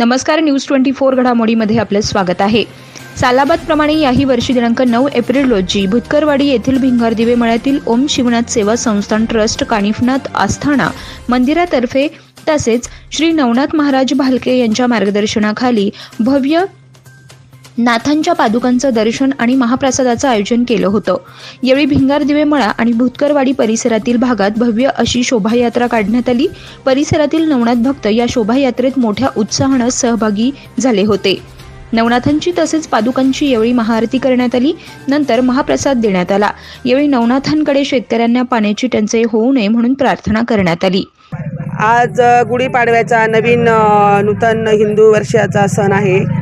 नमस्कार news twenty four घडामोडीमध्ये आपलं स्वागत आहे. सालाबादप्रमाणे याही वर्षी दिनांक नऊ एप्रिल रोजी भुतकरवाडी येथील भिंगारदिवे मळ्यातील ओम शिवनाथ सेवा संस्थान ट्रस्ट कानिफनाथ आस्थाना मंदिरातर्फे तसेच श्री नवनाथ महाराज भालके यांच्या मार्गदर्शनाखाली भव्य नाथांच्या पादुकांचं दर्शन आणि महाप्रसादाचं आयोजन केलं होतं. यावेळी भिंगार दिवे मळा आणि भुतकरवाडी परिसरातील भागात भव्य अशी शोभायात्रा काढण्यात आली. परिसरातील नवनाथ भक्त या शोभायात्रेत मोठ्या उत्साहानं सहभागी झाले होते. नवनाथांची तसेच पादुकांची यावेळी महाआरती करण्यात आली. नंतर महाप्रसाद देण्यात आला. यावेळी नवनाथांकडे शेतकऱ्यांना पाण्याची टंचाई होऊ नये म्हणून प्रार्थना करण्यात आली. आज गुढीपाडव्याचा नवीन नूतन हिंदू वर्षाचा सण आहे.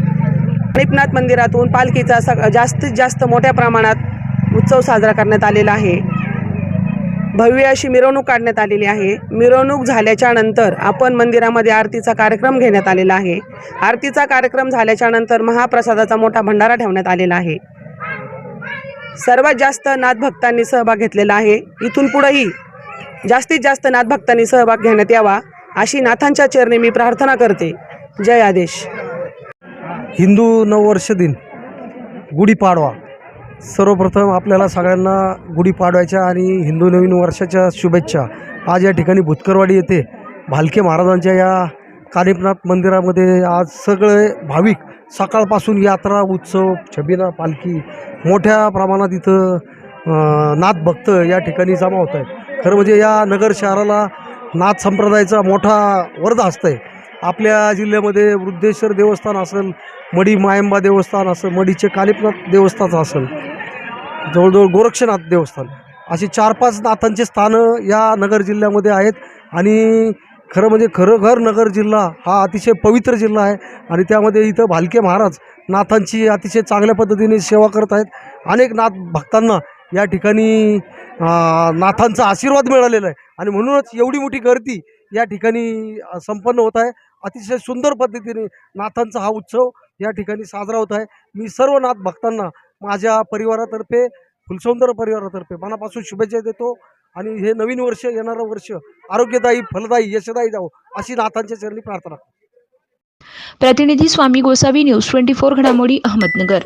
गणिपनाथ मंदिरातून पालखीचा सग जास्तीत जास्त मोठ्या प्रमाणात उत्सव साजरा करण्यात आलेला आहे. भव्य अशी मिरवणूक काढण्यात आलेली आहे. मिरवणूक झाल्याच्यानंतर आपण मंदिरामध्ये आरतीचा कार्यक्रम घेण्यात आलेला आहे. आरतीचा कार्यक्रम झाल्याच्यानंतर महाप्रसादाचा मोठा भंडारा ठेवण्यात आलेला आहे. सर्वात जास्त नाथभक्तांनी सहभाग घेतलेला आहे. इथून पुढेही जास्तीत जास्त नाथभक्तांनी सहभाग घेण्यात यावा अशी नाथांच्या चरणी मी प्रार्थना करते. जय आदेश. हिंदू नववर्ष दिन गुढीपाडवा. सर्वप्रथम आपल्याला सगळ्यांना गुढीपाडव्याच्या आणि हिंदू नवीन वर्षाच्या शुभेच्छा. आज या ठिकाणी भुतकरवाडी येथे भालके महाराजांच्या या कानिपनाथ मंदिरामध्ये आज सगळे भाविक सकाळपासून यात्रा उत्सव छबिना पालखी मोठ्या प्रमाणात इथं अं, नाथ भक्त या ठिकाणी जमा होत आहेत. खरं म्हणजे या नगर शहराला नाथ संप्रदायाचा मोठा वरद असतं आहे आपल्या जिल्ह्यामध्ये वृद्धेश्वर देवस्थान असेल मडी मायंबा देवस्थान असेल मडीचे कालिपनाथ देवस्थान असेल जवळजवळ गोरक्षनाथ देवस्थान असे चार पाच नाथांचे स्थानं या नगर जिल्ह्यामध्ये आहेत. आणि खरं म्हणजे खरोखर नगर जिल्हा हा अतिशय पवित्र जिल्हा आहे. आणि त्यामध्ये इथं भालके महाराज नाथांची अतिशय चांगल्या पद्धतीने सेवा करत आहेत. अनेक नाथ भक्तांना या ठिकाणी नाथांचा आशीर्वाद मिळालेला आहे. आणि म्हणूनच एवढी मोठी गर्दी या ठिकाणी संपन्न होत आहे. अतिशय सुंदर पद्धतीने नाथांचा हा उत्सव या ठिकाणी साजरा होत आहे. मी सर्व नाथ भक्तांना माझ्या परिवारातर्फे फुलसौंदर परिवारातर्फे मनापासून शुभेच्छा देतो आणि हे नवीन वर्ष येणारं वर्ष आरोग्यदायी फलदायी यशदायी जावं अशी नाथांच्या चरणी प्रार्थना प्रतिनिधी Swami Gosavi news twenty four घडामोडी अहमदनगर.